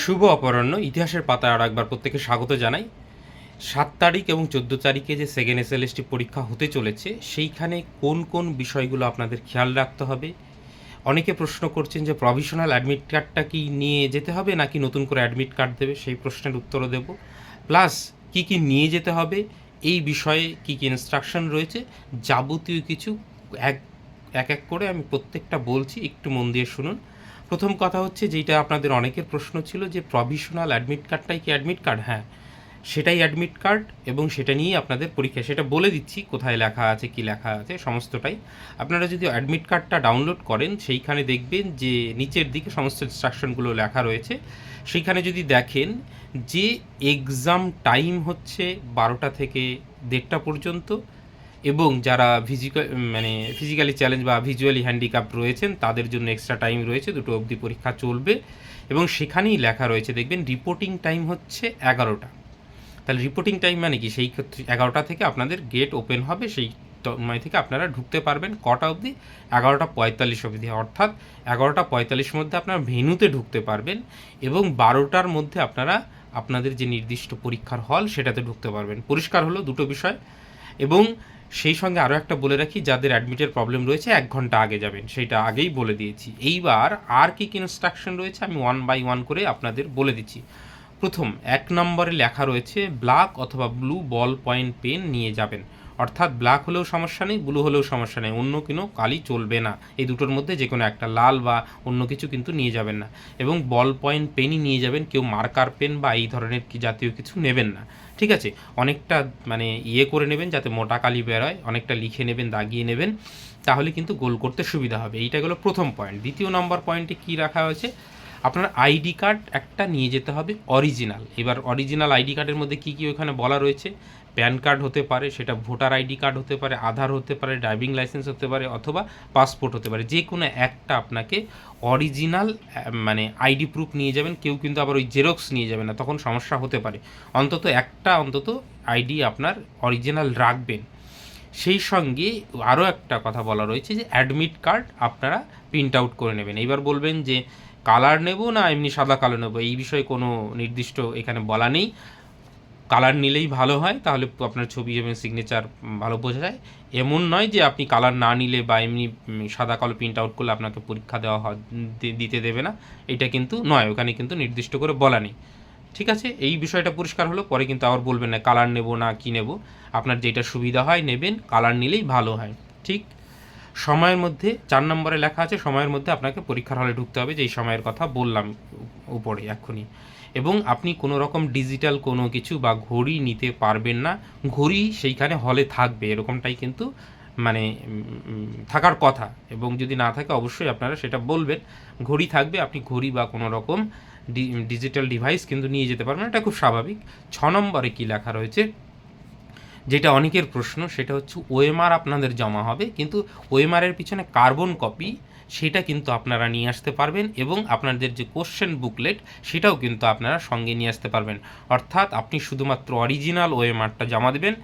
শুভ অপরাহ্ন। ইতিহাসের পাতায় আর একবার প্রত্যেকে স্বাগত জানাই। সাত তারিখ এবং চোদ্দ তারিখে যে সেকেন্ড এসএলএসটি পরীক্ষা হতে চলেছে, সেইখানে কোন কোন বিষয়গুলো আপনাদের খেয়াল রাখতে হবে? অনেকে প্রশ্ন করছেন যে প্রভিশনাল অ্যাডমিট কার্ডটা কি নিয়ে যেতে হবে নাকি নতুন করে অ্যাডমিট কার্ড দেবে? সেই প্রশ্নের উত্তরও দেব। প্লাস কি কি নিয়ে যেতে হবে? এই বিষয়ে কি কি ইনস্ট্রাকশন রয়েছে? যাবতীয় কিছু এক এক করে আমি প্রত্যেকটা বলছি। একটু মন দিয়ে শুনুন। প্রথম কথা হচ্ছে যেটা আপনাদের অনেকের প্রশ্ন ছিল যে প্রভিশনাল অ্যাডমিট কার্ডটাই কি অ্যাডমিট কার্ড হ্যাঁ সেটাই অ্যাডমিট কার্ড এবং সেটা নিয়েই আপনাদের পরীক্ষা। সেটা বলে দিচ্ছি কোথায় লেখা আছে, কি লেখা আছে, সমস্তটাই। আপনারা যদি অ্যাডমিট কার্ডটা ডাউনলোড করেন, সেইখানে দেখবেন যে নিচের দিকে সমস্ত ইনস্ট্রাকশনগুলো লেখা রয়েছে। সেইখানে যদি দেখেন যে এক্সাম টাইম হচ্ছে বারোটা থেকে দেড়টা পর্যন্ত এবং যারা ফিজিক্যাল মানে ফিজিক্যালি চ্যালেঞ্জ বা ভিজুয়ালি হ্যান্ডিক্যাপ রয়েছেন, তাদের জন্য এক্সট্রা টাইম রয়েছে, দুটো অবধি পরীক্ষা চলবে। এবং সেখানেই লেখা রয়েছে, দেখবেন রিপোর্টিং টাইম হচ্ছে এগারোটা। তাহলে রিপোর্টিং টাইম মানে কি? সেই ক্ষেত্রে এগারোটা থেকে আপনাদের গেট ওপেন হবে, সেই সময় থেকে আপনারা ঢুকতে পারবেন কটা অবধি? এগারোটা পঁয়তাল্লিশ অবধি। অর্থাৎ এগারোটা পঁয়তাল্লিশ মধ্যে আপনারা ভেনুতে ঢুকতে পারবেন এবং বারোটার মধ্যে আপনারা আপনাদের যে নির্দিষ্ট পরীক্ষার হল সেটাতে ঢুকতে পারবেন। পরিষ্কার হলো দুটো বিষয়। এবং সেই সঙ্গে আরও একটা বলে রাখি, যাদের অ্যাডমিটের প্রবলেম রয়েছে, এক ঘণ্টা আগে যাবেন। সেটা আগেই বলে দিয়েছি। এইবার আর কী কী ইনস্ট্রাকশন রয়েছে, আমি ওয়ান বাই ওয়ান করে আপনাদের বলে দিচ্ছি। প্রথম, এক নম্বরে লেখা রয়েছে ব্ল্যাক অথবা ব্লু বল পয়েন্ট পেন নিয়ে যাবেন। অর্থাৎ ব্ল্যাক হলেও সমস্যা নেই ব্লু হলেও সমস্যা নেই, অন্য কোনো কালি চলবে না। এই দুটোর মধ্যে যে কোনো একটা লাল বা অন্য কিছু কিন্তু নিয়ে যাবেন না। এবং বল পয়েন্ট পেনই নিয়ে যাবেন, কেউ মার্কার পেন বা এই ধরনের কি জাতীয় কিছু নেবেন না। ঠিক আছে? অনেকটা মানে ইয়ে করে নেবেন যাতে মোটা কালি বেরোয়, অনেকটা লিখে নেবেন, দাগিয়ে নেবেন, তাহলে কিন্তু গোল করতে সুবিধা হবে। এইটা গেলো প্রথম পয়েন্ট দ্বিতীয় নম্বর পয়েন্টে কি রাখা হয়েছে? আপনার আইডি কার্ড একটা নিয়ে যেতে হবে অরিজিনাল এবার অরিজিনাল আইডি কার্ডের মধ্যে কি কি ওখানে বলা রয়েছে? প্যান কার্ড হতে পারে, সেটা ভোটার আইডি কার্ড হতে পারে, আধার হতে পারে ড্রাইভিং লাইসেন্স হতে পারে, অথবা পাসপোর্ট হতে পারে। যে কোনো একটা আপনাকে অরিজিনাল মানে আইডি প্রুফ নিয়ে যাবেন, কেউ কিন্তু আবার ওই জেরক্স নিয়ে যাবে না, তখন সমস্যা হতে পারে। অন্তত একটা, অন্তত আইডি আপনার অরিজিনাল রাখবেন। সেই সঙ্গে আরও একটা কথা বলা রয়েছে যে অ্যাডমিট কার্ড আপনারা প্রিন্ট আউট করে নেবেন। এইবার বলবেন যে কালার নেব না এমনি সাদা কালো নেব? এই বিষয়ে কোনো নির্দিষ্ট এখানে বলা নেই। কালার নিলেই ভালো হয়, তাহলে আপনার ছবি এবং সিগনেচার ভালো বোঝা যায়। এমন নয় যে আপনি কালার না নিলে বা এমনি সাদা কালো প্রিন্ট আউট করলে আপনাকে পরীক্ষা দেওয়া দিতে দেবে না। এটা কিন্তু নয়, ওখানে কিন্তু নির্দিষ্ট করে বলা নেই। ঠিক আছে? এই বিষয়টা পরিষ্কার হলো, পরে কিন্তু আবার বলবেন না, কালার নেব না কি নেব? আপনার যেটা সুবিধা হয় নেবেন, কালার নিলেই ভালো হয়। ঠিক? সময়ের মধ্যে, চার নম্বরে লেখা আছে, সময়ের মধ্যে আপনাকে পরীক্ষার হলে ঢুকতে হবে, যেই সময়ের কথা বললাম উপরে এক্ষুনি। এবং আপনি কোনো রকম ডিজিটাল কোনো কিছু বা ঘড়ি নিতে পারবেন না, ঘড়ি সেইখানে হলে থাকবে, এরকমটাই কিন্তু মানে থাকার কথা। এবং যদি না থাকে, অবশ্যই আপনারা সেটা বলবেন। ঘড়ি থাকবে, আপনি ঘড়ি বা কোনো রকম ডিজিটাল ডিভাইস কিন্তু নিয়ে যেতে পারবেন, এটা খুব স্বাভাবিক। ছ নম্বরে কী লেখা রয়েছে? যেটা অনেকের প্রশ্ন, সেটা হচ্ছে ওএমআর আপনাদের জমা হবে, কিন্তু ওএমআরের পিছনে কার্বন কপি সেটা কিন্তু আপনারা নিয়ে আসতে পারবেন এবং আপনাদের যে কোশ্চেন বুকলেট সেটাও কিন্তু আপনারা সঙ্গে নিয়ে আসতে পারবেন। অর্থাৎ আপনি শুধুমাত্র অরিজিনাল ওএমআরটা জমা দেবেন,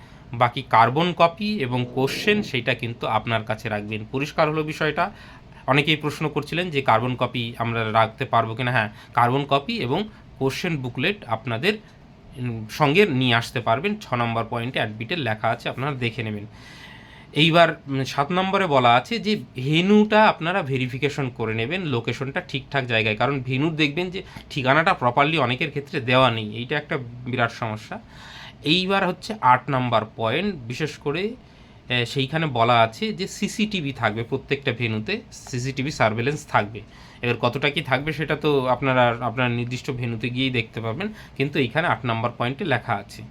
বাকি কার্বন কপি এবং কোশ্চেন সেটা কিন্তু আপনার কাছে রাখবেন। পরিষ্কার হলো বিষয়টা। অনেকেই প্রশ্ন করছিলেন যে কার্বন কপি আমরা রাখতে পারব কিনা। হ্যাঁ কার্বন কপি এবং কোশ্চেন বুকলেট আপনাদের সঙ্গে নিয়ে আসতে পারবেন। ছ নম্বর পয়েন্টে অ্যাডবিটের লেখা আছে, আপনারা দেখে নেবেন। এইবার সাত নম্বরে বলা আছে যে, ভেনুটা আপনারা ভেরিফিকেশন করে নেবেন লোকেশনটা ঠিকঠাক জায়গায়। কারণ ভেনুর দেখবেন যে, ঠিকানাটা প্রপারলি অনেকের ক্ষেত্রে দেওয়া নেই। এইটা একটা বিরাট সমস্যা। এইবার হচ্ছে আট নাম্বার পয়েন্ট বিশেষ করে সেইখানে বলা আছে যে সিসিটিভি থাকবে প্রত্যেকটা ভেনুতে, সিসিটিভি সার্ভেলেন্স থাকবে। এবার কতটা কি থাকবে সেটা তো আপনারা, আপনার নির্দিষ্ট ভেনুতে গিয়েই দেখতে পাবেন, কিন্তু এইখানে আট নম্বর পয়েন্টে লেখা আছে।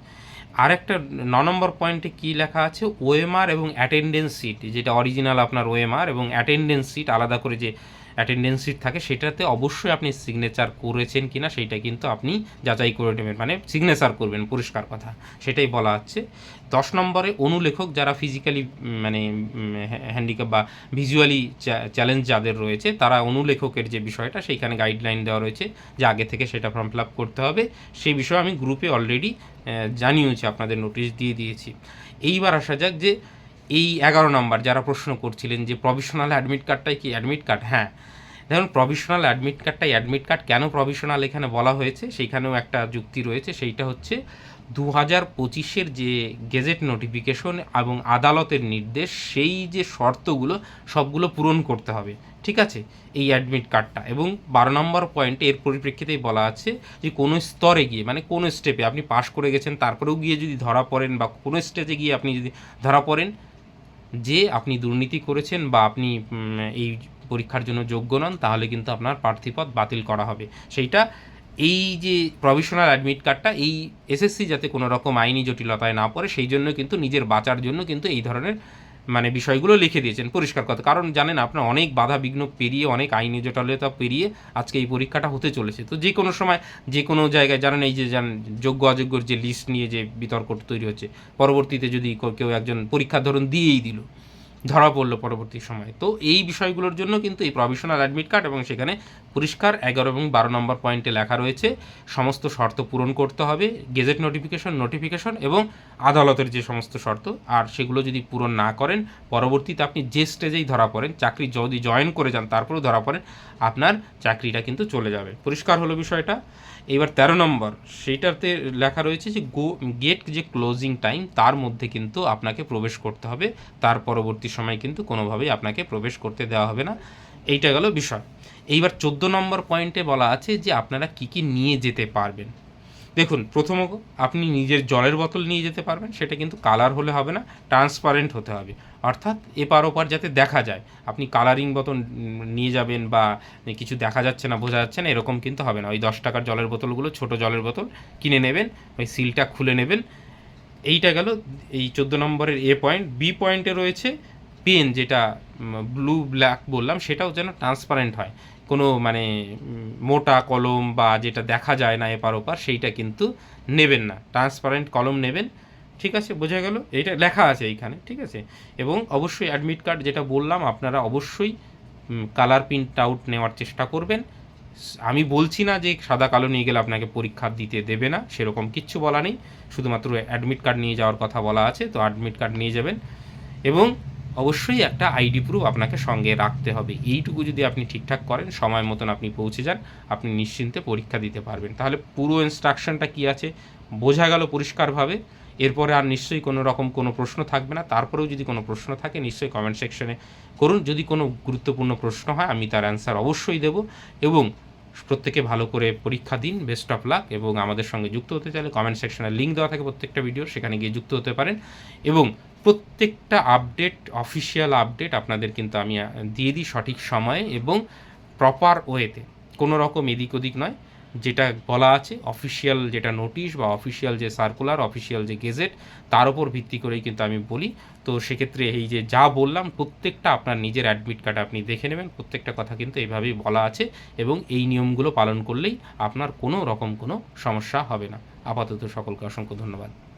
আর একটা ন নম্বর পয়েন্টে কি লেখা আছে? ওএমআর এবং অ্যাটেন্ডেন্স সিট যেটা অরিজিনাল আপনার ওএমআর এবং অ্যাটেন্ডেন্স সিট আলাদা করে যে অ্যাটেন্ডেন্স সিট থাকে, সেটাতে অবশ্যই আপনি সিগনেচার করেছেন কিনা সেইটা কিন্তু আপনি যাচাই করে নেবেন। মানে সিগনেচার করবেন, পরিষ্কার কথা। সেটাই বলা হচ্ছে। দশ নম্বরে অনুলেখক যারা ফিজিক্যালি মানে হ্যান্ডিক্যাপ বা ভিজুয়ালি চ্যালেঞ্জ যাদের রয়েছে, তারা অনুলেখকের যে বিষয়টা, সেইখানে গাইডলাইন দেওয়া রয়েছে যে আগে থেকে সেটা ফর্ম ফিল আপ করতে হবে। সেই বিষয়ে আমি গ্রুপে অলরেডি জানিয়েছি, আপনাদের নোটিশ দিয়ে দিয়েছি। এইবার আসা যাক যে এই এগারো নম্বর যারা প্রশ্ন করছিলেন যে প্রভিশনাল অ্যাডমিট কার্ডটাই কি অ্যাডমিট কার্ড হ্যাঁ। যেমন প্রভিশনাল অ্যাডমিট কার্ডটাই অ্যাডমিট কার্ড কেন প্রভিশনাল এখানে বলা হয়েছে? সেইখানেও একটা যুক্তি রয়েছে, সেইটা হচ্ছে দু হাজার পঁচিশের যে গেজেট নোটিফিকেশন এবং আদালতের নির্দেশ, সেই যে শর্তগুলো, সবগুলো পূরণ করতে হবে। ঠিক আছে? এই অ্যাডমিট কার্ডটা এবং বারো নম্বর পয়েন্টে এর পরিপ্রেক্ষিতেই বলা আছে যে কোনো স্তরে গিয়ে মানে কোনো স্টেপে আপনি পাশ করে গেছেন, তারপরেও গিয়ে যদি ধরা পড়েন বা কোনো স্টেজে গিয়ে আপনি যদি ধরা পড়েন যে আপনি দুর্নীতি করেছেন বা আপনি এই পরীক্ষার জন্য যোগ্য নন, তাহলে কিন্তু আপনার প্রার্থীপদ বাতিল করা হবে। সেইটা এই যে প্রভিশনাল অ্যাডমিট কার্ডটা এই এসএসসি যাতে কোনো রকম আইনি জটিলতায় না পড়ে, সেই জন্য কিন্তু, নিজের বাঁচার জন্য কিন্তু এই ধরনের মানে বিষয়গুলো লিখে দিয়েছেন পরিষ্কার কথা। কারণ জানেন আপনার অনেক বাধা বিঘ্ন পেরিয়ে, অনেক আইনি জটিলতা পেরিয়ে আজকে এই পরীক্ষাটা হতে চলেছে। তো যে কোনো সময়, যে কোনো জায়গায় জানেন এই যে জান যোগ্য অযোগ্যর যে লিস্ট নিয়ে যে বিতর্ক তৈরি হচ্ছে, পরবর্তীতে যদি কেউ একজন পরীক্ষা ধরুন দিয়েই দিল ধরা পড়ল পরবর্তী সময়। তো এই বিষয়গুলোর জন্য কিন্তু এই প্রভিশনাল অ্যাডমিট কার্ড এবং সেখানে পরিষ্কার এগারো এবং বারো নম্বর পয়েন্টে লেখা রয়েছে, সমস্ত শর্ত পূরণ করতে হবে গেজেট নোটিফিকেশন নোটিফিকেশন এবং আদালতের যে সমস্ত শর্ত, আর সেগুলো যদি পূরণ না করেন, পরবর্তীতে আপনি যে স্টেজেই ধরা পড়েন, চাকরি যদি জয়েন করে যান, তারপরেও ধরা পড়েন, আপনার চাকরিটা কিন্তু চলে যাবে। পরিষ্কার হলো বিষয়টা। এবার তেরো নম্বর, সেইটাতে লেখা রয়েছে যে গো গেট যে ক্লোজিং টাইম তার মধ্যে কিন্তু আপনাকে প্রবেশ করতে হবে। তার পরবর্তী সময় কিন্তু কোনোভাবেই আপনাকে প্রবেশ করতে দেওয়া হবে না। এইটা গেল বিষয়। এইবার চোদ্দ নম্বর পয়েন্টে বলা আছে যে আপনারা কি কি নিয়ে যেতে পারবেন। দেখুন, প্রথমত আপনি নিজের জলের বোতল নিয়ে যেতে পারবেন, সেটা কিন্তু কালার হলে হবে না ট্রান্সপারেন্ট হতে হবে। অর্থাৎ এপার ওপার যাতে দেখা যায়, আপনি কালারিং বোতল নিয়ে যাবেন বা কিছু দেখা যাচ্ছে না, বোঝা যাচ্ছে না, এরকম কিন্তু হবে না। ওই দশ টাকার জলের বোতলগুলো, ছোট জলের বোতল কিনে নেবেন, ওই সিলটা খুলে নেবেন। এইটা গেল এই চোদ্দ নম্বরের এ পয়েন্ট বি পয়েন্টে রয়েছে পেন যেটা ব্লু ব্ল্যাক বললাম, সেটাও যেন ট্রান্সপারেন্ট হয়। কোনো মানে মোটা কলম বা যেটা দেখা যায় না এপার ওপার, সেইটা কিন্তু নেবেন না। ট্রান্সপারেন্ট কলম নেবেন, ঠিক আছে, বোঝা গেল? এইটা লেখা আছে এইখানে, ঠিক আছে? এবং অবশ্যই অ্যাডমিট কার্ড যেটা বললাম, আপনারা অবশ্যই কালার প্রিন্ট আউট নেওয়ার চেষ্টা করবেন। আমি বলছি না যে সাদা কালো নিয়ে গেলে আপনাকে পরীক্ষা দিতে দেবে না, সেরকম কিচ্ছু বলা নেই। শুধুমাত্র অ্যাডমিট কার্ড নিয়ে যাওয়ার কথা বলা আছে, তো অ্যাডমিট কার্ড নিয়ে যাবেন। এবং অবশ্যই একটা আইডি প্রুফ আপনাকে সঙ্গে রাখতে হবে। এইটুকু যদি আপনি ঠিকঠাক করেন, সময় মতন আপনি পৌঁছে যান, আপনি নিশ্চিন্তে পরীক্ষা দিতে পারবেন। তাহলে পুরো ইনস্ট্রাকশনটা কী আছে? বোঝা গেল পরিষ্কারভাবে। এরপরে আর নিশ্চয়ই কোনো রকম কোনো প্রশ্ন থাকবে না। তারপরেও যদি কোনো প্রশ্ন থাকে, নিশ্চয়ই কমেন্ট সেকশনে করুন। যদি কোনো গুরুত্বপূর্ণ প্রশ্ন হয়, আমি তার অ্যান্সার অবশ্যই দেব এবং প্রত্যেকে ভালো করে পরীক্ষা দিন। বেস্ট অফ লাক এবং আমাদের সঙ্গে যুক্ত হতে চাইলে কমেন্ট সেকশনে লিঙ্ক দেওয়া থাকে প্রত্যেকটা ভিডিও সেখানে গিয়ে যুক্ত হতে পারেন। এবং প্রত্যেকটা আপডেট অফিসিয়াল আপডেট আপনাদের কিন্তু আমি দিয়ে দিই সঠিক সময়ে এবং প্রপার ওয়েতে কোনো রকম এদিক ওদিক নয়। যেটা বলা আছে অফিসিয়াল যেটা নোটিশ বা অফিসিয়াল যে সার্কুলার অফিসিয়াল যে গেজেট তার উপর ভিত্তি করেই কিন্তু আমি বলি। তো সেক্ষেত্রে এই যে যা বললাম, প্রত্যেকটা আপনার নিজের অ্যাডমিট কার্ড আপনি দেখে নেবেন। প্রত্যেকটা কথা কিন্তু এইভাবেই বলা আছে এবং এই নিয়মগুলো পালন করলেই আপনার কোনো রকম কোনো সমস্যা হবে না। আপাতত সকলকে অসংখ্য ধন্যবাদ।